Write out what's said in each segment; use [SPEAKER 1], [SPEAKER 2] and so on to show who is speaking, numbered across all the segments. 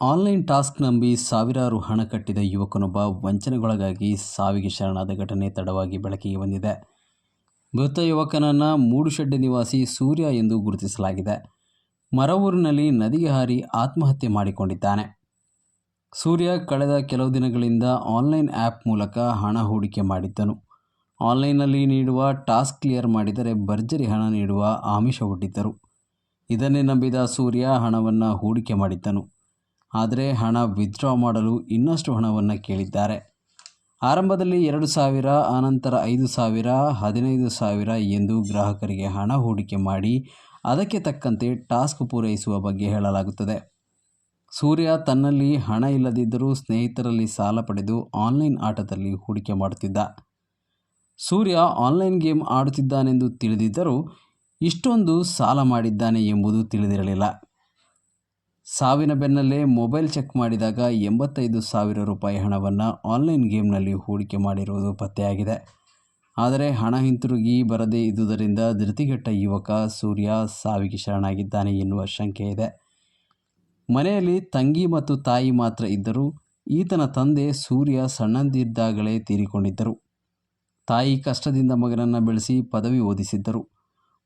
[SPEAKER 1] Online task ನಂಬಿ ಸಾವಿರಾರು ಹಣ ಕಟ್ಟಿದ ಯುವಕನೊಬ್ಬ ವಂಚನೆಗೊಳಗಾಗಿ ಸಾವಿಗೆ ಶರಣಾದ ಘಟನೆ ತಡವಾಗಿ ಬೆಳಕಿಗೆ ಬಂದಿದೆ. ಮೃತ ಯುವಕನನ್ನು ಮೂಡುಶೆಡ್ಡೆ ನಿವಾಸಿ ಸೂರ್ಯ ಎಂದು ಗುರುತಿಸಲಾಗಿದೆ. ಮರವೂರಿನಲ್ಲಿ ನದಿಗೆ ಹಾರಿ ಆತ್ಮಹತ್ಯೆ ಮಾಡಿಕೊಂಡಿದ್ದಾನೆ. ಸೂರ್ಯ ಕಳೆದ ಕೆಲವು ದಿನಗಳಿಂದ ಆನ್ಲೈನ್ ಆ್ಯಪ್ ಮೂಲಕ ಹಣ ಹೂಡಿಕೆ ಮಾಡಿದ್ದನು. ಆನ್ಲೈನ್ನಲ್ಲಿ ನೀಡುವ ಟಾಸ್ಕ್ ಕ್ಲಿಯರ್ ಮಾಡಿದರೆ ಭರ್ಜರಿ ಹಣ ನೀಡುವ ಆಮಿಷವೊಡ್ಡಿದ್ದರು ಇದನ್ನೇ ನಂಬಿದ ಸೂರ್ಯ ಹಣವನ್ನು ಹೂಡಿಕೆ ಮಾಡಿದ್ದನು. ಆದರೆ ಹಣ ವಿತ್ಡ್ರಾ ಮಾಡಲು ಇನ್ನಷ್ಟು ಹಣವನ್ನು ಕೇಳಿದ್ದಾರೆ. ಆರಂಭದಲ್ಲಿ ಎರಡು ಸಾವಿರ, ಆನಂತರ ಐದು ಸಾವಿರ, ಹದಿನೈದು ಸಾವಿರ ಎಂದು ಗ್ರಾಹಕರಿಗೆ ಹಣ ಹೂಡಿಕೆ ಮಾಡಿ ಅದಕ್ಕೆ ತಕ್ಕಂತೆ ಟಾಸ್ಕ್ ಪೂರೈಸುವ ಬಗ್ಗೆ ಹೇಳಲಾಗುತ್ತದೆ. ಸೂರ್ಯ ತನ್ನಲ್ಲಿ ಹಣ ಇಲ್ಲದಿದ್ದರೂ ಸ್ನೇಹಿತರಲ್ಲಿ ಸಾಲ ಪಡೆದು ಆನ್ಲೈನ್ ಆಟದಲ್ಲಿ ಹೂಡಿಕೆ ಮಾಡುತ್ತಿದ್ದ. ಸೂರ್ಯ ಆನ್ಲೈನ್ ಗೇಮ್ ಆಡುತ್ತಿದ್ದಾನೆಂದು ತಿಳಿದಿದ್ದರೂ ಇಷ್ಟೊಂದು ಸಾಲ ಮಾಡಿದ್ದಾನೆ ಎಂಬುದು ತಿಳಿದಿರಲಿಲ್ಲ. ಸಾವಿನ ಬೆನ್ನಲ್ಲೇ ಮೊಬೈಲ್ ಚೆಕ್ ಮಾಡಿದಾಗ ಎಂಬತ್ತೈದು ಸಾವಿರ ರೂಪಾಯಿ ಹಣವನ್ನು ಆನ್ಲೈನ್ ಗೇಮ್ನಲ್ಲಿ ಹೂಡಿಕೆ ಮಾಡಿರುವುದು ಪತ್ತೆಯಾಗಿದೆ. ಆದರೆ ಹಣ ಹಿಂತಿರುಗಿ ಬರದೇ ಇದ್ದುದರಿಂದ ಧೃತಿಗೆಟ್ಟ ಯುವಕ ಸೂರ್ಯ ಸಾವಿಗೆ ಶರಣಾಗಿದ್ದಾನೆ ಎನ್ನುವ ಶಂಕೆ ಇದೆ. ಮನೆಯಲ್ಲಿ ತಂಗಿ ಮತ್ತು ತಾಯಿ ಮಾತ್ರ ಇದ್ದರೂ ಈತನ ತಂದೆ ಸೂರ್ಯ ಸಣ್ಣಂದಿದ್ದಾಗಲೇ ತೀರಿಕೊಂಡಿದ್ದರು. ತಾಯಿ ಕಷ್ಟದಿಂದ ಮಗನನ್ನು ಬೆಳೆಸಿ ಪದವಿ ಓದಿಸಿದ್ದರು.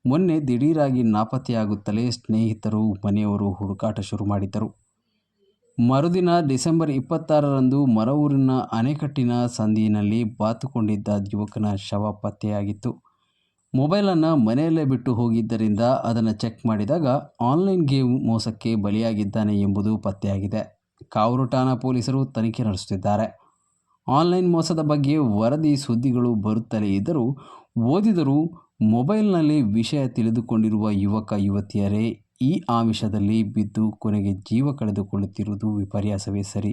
[SPEAKER 1] ಮೊನ್ನೆ ದಿಢೀರಾಗಿ ನಾಪತ್ತೆಯಾಗುತ್ತಲೇ ಸ್ನೇಹಿತರು ಮನೆಯವರು ಹುಡುಕಾಟ ಶುರು ಮಾಡಿದ್ದರು. ಮರುದಿನ ಡಿಸೆಂಬರ್ ಇಪ್ಪತ್ತಾರರಂದು ಮರವೂರಿನ ಅಣೆಕಟ್ಟಿನ ಸಂದಿನಲ್ಲಿ ಬಾತುಕೊಂಡಿದ್ದ ಯುವಕನ ಶವ ಪತ್ತೆಯಾಗಿತ್ತು. ಮೊಬೈಲನ್ನು ಮನೆಯಲ್ಲೇ ಬಿಟ್ಟು ಹೋಗಿದ್ದರಿಂದ ಅದನ್ನು ಚೆಕ್ ಮಾಡಿದಾಗ ಆನ್ಲೈನ್ ಗೇಮ್ ಮೋಸಕ್ಕೆ ಬಲಿಯಾಗಿದ್ದಾನೆ ಎಂಬುದು ಪತ್ತೆಯಾಗಿದೆ. ಕಾವೂರು ಪೊಲೀಸರು ತನಿಖೆ ನಡೆಸುತ್ತಿದ್ದಾರೆ. ಆನ್ಲೈನ್ ಮೋಸದ ಬಗ್ಗೆ ವರದಿ ಸುದ್ದಿಗಳು ಬರುತ್ತಲೇ ಇದ್ದರೂ ಓದಿದರೂ ಮೊಬೈಲ್ನಲ್ಲಿ ವಿಷಯ ತಿಳಿದುಕೊಂಡಿರುವ ಯುವಕ ಯುವತಿಯರೇ ಈ ಆಮಿಷದಲ್ಲಿ ಬಿದ್ದು ಕೊನೆಗೆ ಜೀವ ಕಳೆದುಕೊಳ್ಳುತ್ತಿರುವುದು ವಿಪರ್ಯಾಸವೇ ಸರಿ.